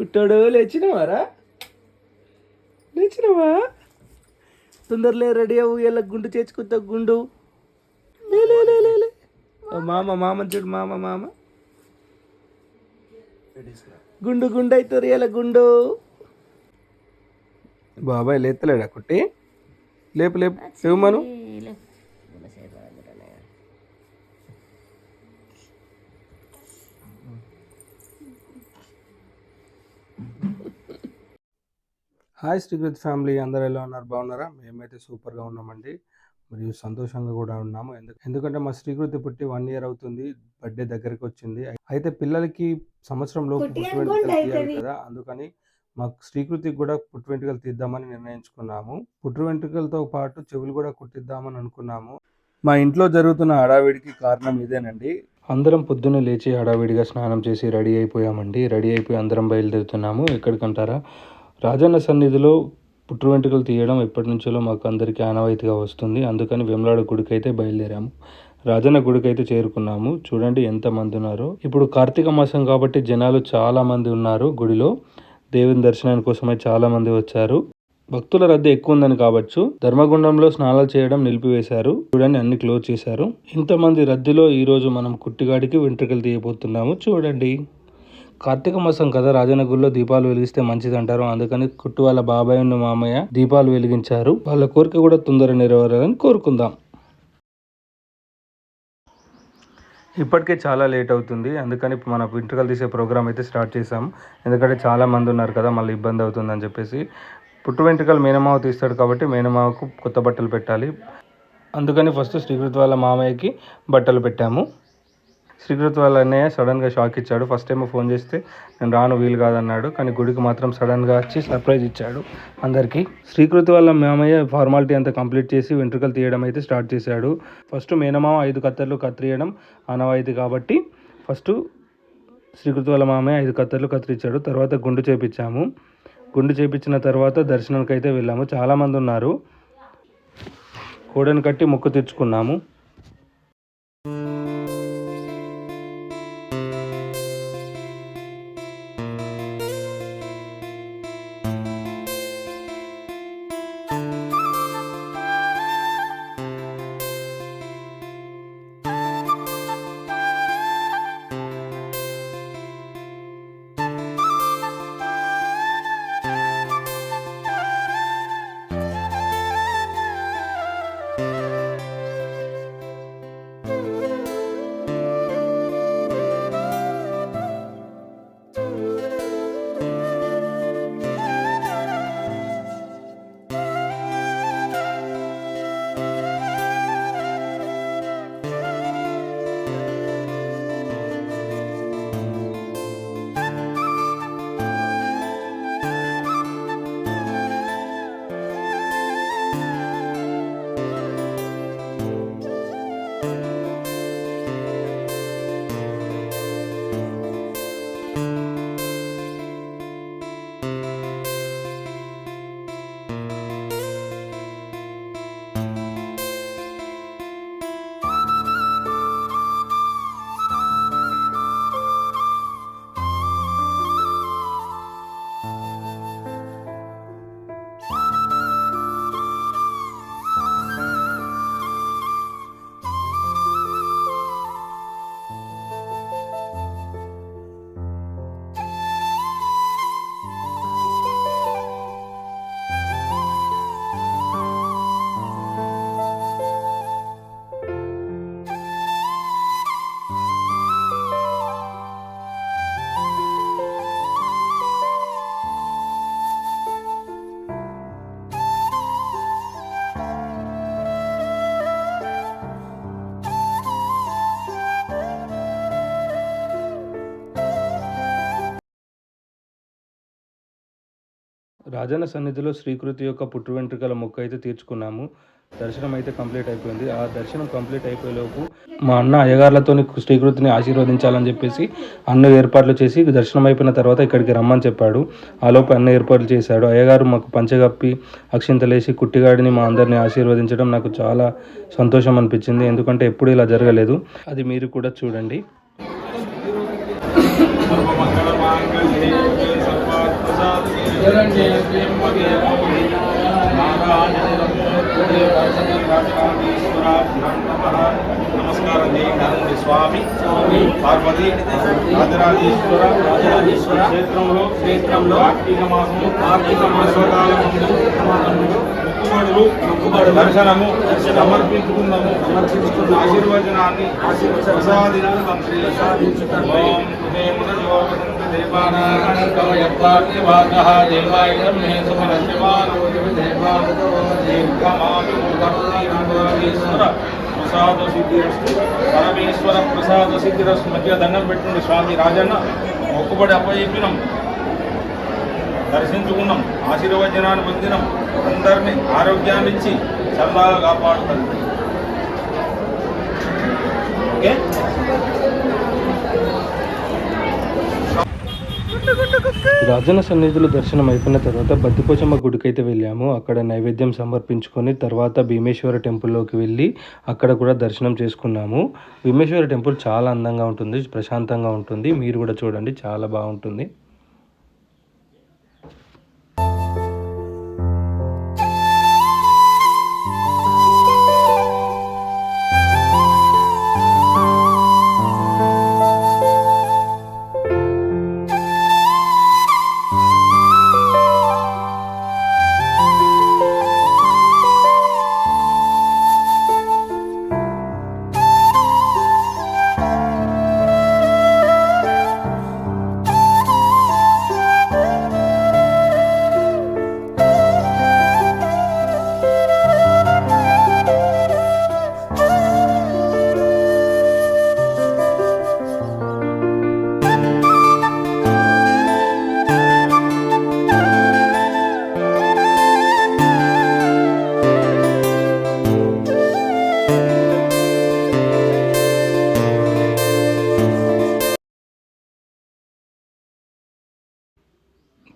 కుట్టాడు లేచినవారా? లేచినవా? తొందరలే ready అవ్వు ఇలా గుండు చేర్చుకుంటా గుండు. మామ మామ చూడు మామ మామ. గుండు గుండు అవుతారు ఇలా గుండు. బాబాయ్ లేతలేడా కుట్టి? లేపు లేపు. లేవమను హాయ్ శ్రీకృత్ ఫ్యామిలీ అందరూ ఎలా ఉన్నారు? బాగున్నారా? మేమైతే సూపర్గా ఉన్నామండి. మరియు సంతోషంగా కూడా ఉన్నాము. ఎందు- ఎందుకంటే మా శ్రీకృతి పుట్టి వన్ ఇయర్ అవుతుంది బర్త్డే దగ్గరికి వచ్చింది. అయితే పిల్లలకి సంవత్సరంలో పుట్టు వెంట్రుకలు తీయాలి కదా. అందుకని మాకు శ్రీకృతికి కూడా పుట్టు వెంట్రుకలు తీద్దామని నిర్ణయించుకున్నాము. పుట్టు వెంట్రుకలతో పాటు చెవులు కూడా కుట్టిద్దామని అనుకున్నాము. మా ఇంట్లో జరుగుతున్న హడావిడికి కారణం ఇదేనండి. అందరం పొద్దున్న లేచి హడావిడిగా స్నానం చేసి రెడీ అయిపోయామండి. రెడీ అయిపోయి అందరం బయలుదేరుతున్నాము. ఎక్కడికంటారా? రాజన్న సన్నిధిలో పుట్టు వెంట్రుకలు తీయడం ఎప్పటి నుంచో మాకు అందరికీ ఆనవాయితీగా వస్తుంది. అందుకని వేములాడ గుడికి అయితే బయలుదేరాము. రాజన్న గుడికి అయితే చేరుకున్నాము. చూడండి ఎంత మంది ఉన్నారో. ఇప్పుడు కార్తీక మాసం కాబట్టి జనాలు చాలామంది ఉన్నారు గుడిలో. దేవుని దర్శనాని కోసమై చాలామంది వచ్చారు. భక్తుల రద్దీ ఎక్కువ ఉందని కావచ్చు. ధర్మగుండంలో స్నానాలు చేయడం నిలిపివేశారు. చూడండి అన్ని క్లోజ్ చేశారు. ఇంతమంది రద్దీలో ఈరోజు మనం కుట్టిగాడికి వెంట్రుకలు తీయబోతున్నాము. చూడండి. కార్తీక మాసం కదా రాజన్న గుడిలో దీపాలు వెలిగిస్తే మంచిది అంటారు అందుకని కుట్టు వాళ్ళ బాబాయ్ ఉన్న మామయ్య దీపాలు వెలిగించారు. వాళ్ళ కోరిక కూడా తొందర నెరవేరాలని కోరుకుందాం. ఇప్పటికే చాలా లేట్ అవుతుంది. అందుకని మన వెంట్రుకలు తీసే ప్రోగ్రామ్ అయితే స్టార్ట్ చేసాం ఎందుకంటే చాలా మంది ఉన్నారు కదా మళ్ళీ ఇబ్బంది అవుతుంది అని చెప్పేసి. పుట్టు వెంట్రుకలు మేనమావ తీస్తాడు కాబట్టి మేనమావకు కొత్త బట్టలు పెట్టాలి. అందుకని ఫస్ట్ శ్రీకృత్ వాళ్ళ మామయ్యకి బట్టలు పెట్టాము. శ్రీకృత్ వాళ్ళ అన్నయ్య సడన్గా షాక్ ఇచ్చాడు. ఫస్ట్ టైం ఫోన్ చేస్తే నేను రాను వీలు కాదన్నాడు. కానీ గుడికి మాత్రం సడన్గా వచ్చి సర్ప్రైజ్ ఇచ్చాడు అందరికీ. శ్రీకృతి వాళ్ళ మామయ్య ఫార్మాలిటీ అంతా కంప్లీట్ చేసి వెంట్రుకలు తీయడం అయితే స్టార్ట్ చేశాడు. ఫస్ట్ మేనమామ ఐదు కత్తెరలు కత్తిరియడం ఆనవాయితీ కాబట్టి ఫస్ట్ శ్రీకృతి వాళ్ళ మామయ్య ఐదు కత్తర్లు కత్తిరించాడు తర్వాత గుండు చేపించాము. గుండు చేపించిన తర్వాత దర్శనానికి అయితే వెళ్ళాము చాలామంది ఉన్నారు. కోడని కట్టి మొక్కు తెచ్చుకున్నాము. రాజన్న సన్నిధిలో శ్రీకృతి యొక్క పుట్టు వెంట్రుకల మొక్క అయితే తీర్చుకున్నాము. దర్శనం అయితే కంప్లీట్ అయిపోయింది. ఆ దర్శనం కంప్లీట్ అయిపోయేలోపు మా అన్న అయ్యగారులతో శ్రీకృతిని ఆశీర్వదించాలని చెప్పేసి అన్న ఏర్పాట్లు చేసి దర్శనం అయిపోయిన తర్వాత ఇక్కడికి రమ్మని చెప్పాడు. ఆ లోపు అన్న ఏర్పాట్లు చేశాడు. అయ్యగారు మాకు పంచగప్పి అక్షింతలేసి కుట్టిగాడిని మా అందరిని ఆశీర్వదించడం నాకు చాలా సంతోషం అనిపించింది. ఎందుకంటే ఎప్పుడు ఇలా జరగలేదు. అది మీరు కూడా చూడండి. నమస్కారం చేయండి స్వామి పార్వతి రాజరాజేశ్వర రాజరాజేశ్వర క్షేత్రంలో క్షేత్రంలో కార్తీక మాసము కార్తీక మాసకాల మొక్కుబడులు మొక్కుబడులు దర్శనము సమర్పించుకున్నాము సమర్పించుకున్న ఆశీర్వచనాన్ని మే దీర్ఘమామి ప్రసాద సిద్ధిరస్తు పరమేశ్వర ప్రసాద సిద్ధిరస్తు మధ్య దండం పెట్టండి స్వామి రాజన్న మొక్కుబడి అప్పచెప్పినాం దర్శించుకున్నాం. ఆశీర్వచనాన్ని పొందినాం. అందరినీ ఆరోగ్యాన్ని ఇచ్చి కాపాడుతుంది. ఓకే? రాజన్న సన్నిధులు దర్శనం అయిపోయిన తర్వాత బద్దిపోచమ్మ గుడికైతే వెళ్ళాము. అక్కడ నైవేద్యం సమర్పించుకొని తర్వాత భీమేశ్వర టెంపుల్లోకి వెళ్ళి అక్కడ కూడా దర్శనం చేసుకున్నాము. భీమేశ్వర టెంపుల్ చాలా అందంగా ఉంటుంది ప్రశాంతంగా ఉంటుంది. మీరు కూడా చూడండి చాలా బాగుంటుంది.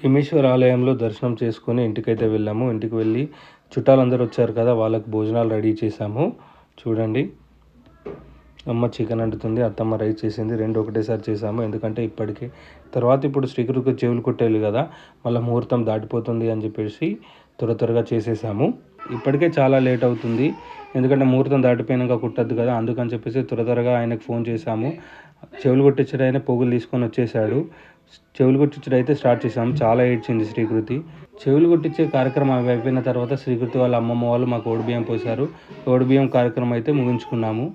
భీమేశ్వర ఆలయంలో దర్శనం చేసుకొని ఇంటికైతే వెళ్ళాము. ఇంటికి వెళ్ళి చుట్టాలందరూ వచ్చారు కదా వాళ్ళకి భోజనాలు రెడీ చేసాము చూడండి. అమ్మ చికెన్ అంటుతుంది అత్తమ్మ రైస్ చేసింది రెండు ఒకటేసారి చేసాము ఎందుకంటే ఇప్పటికే తర్వాత ఇప్పుడు శ్రీకృతికి చెవులు కొట్టేయాలి కదా మళ్ళీ ముహూర్తం దాటిపోతుంది అని చెప్పేసి త్వర త్వరగా చేసేసాము. ఇప్పటికే చాలా లేట్ అవుతుంది. ఎందుకంటే ముహూర్తం దాటిపోయినాక కుట్టద్దు కదా అందుకని చెప్పేసి త్వర త్వరగా ఆయనకు ఫోన్ చేశాము. చెవులు కొట్టించడం ఆయన పోగులు తీసుకొని వచ్చేసాడు చెవులు కొట్టించడం అయితే స్టార్ట్ చేసాము చాలా ఏడ్చింది శ్రీకృతి. చెవులు కొట్టించే కార్యక్రమం అయిపోయిన తర్వాత శ్రీకృతి వాళ్ళ అమ్మమ్మ వాళ్ళు మాకు ఓడిబియ్యం పోసారు ఓడిబియ్యం కార్యక్రమం అయితే ముగించుకున్నాము.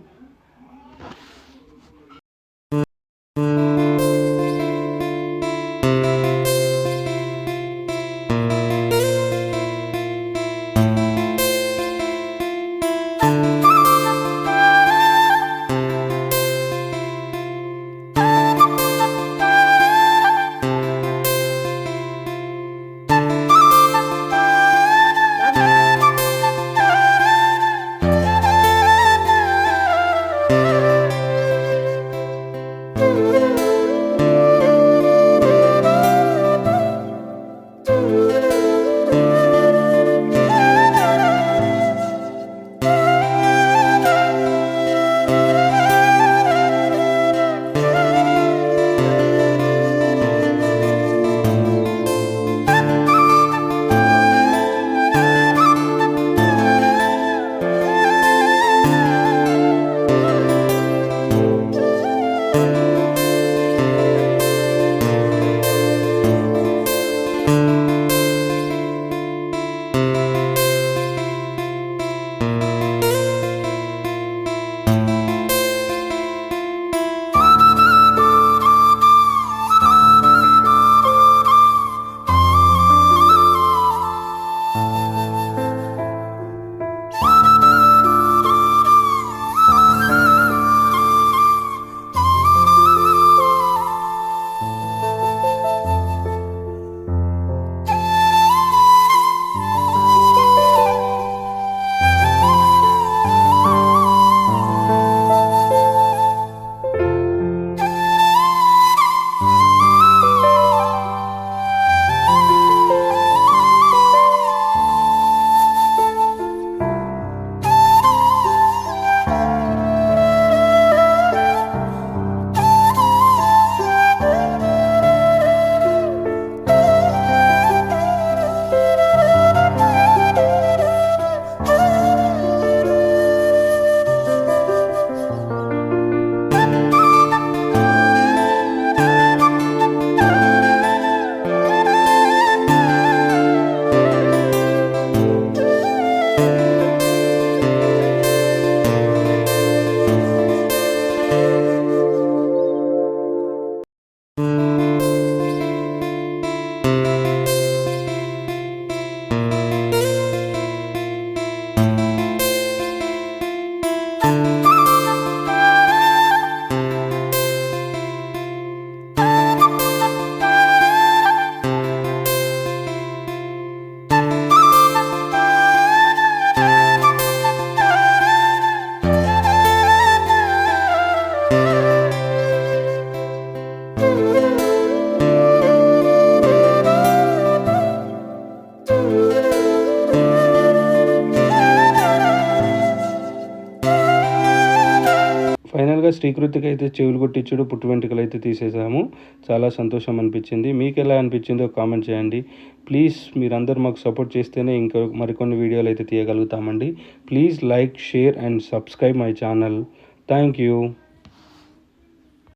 శ్రీకృతికి అయితే చెవులు కొట్టించుడు పుట్టు వెంట్రుకలు అయితే తీసేసాము చాలా సంతోషం అనిపించింది. మీకు ఎలా అనిపించిందో కామెంట్ చేయండి. ప్లీజ్ మీరందరూ మాకు సపోర్ట్ చేస్తేనే ఇంకా మరికొన్ని వీడియోలు అయితే తీయగలుగుతామండి. Please like share and subscribe my channel. Thank you.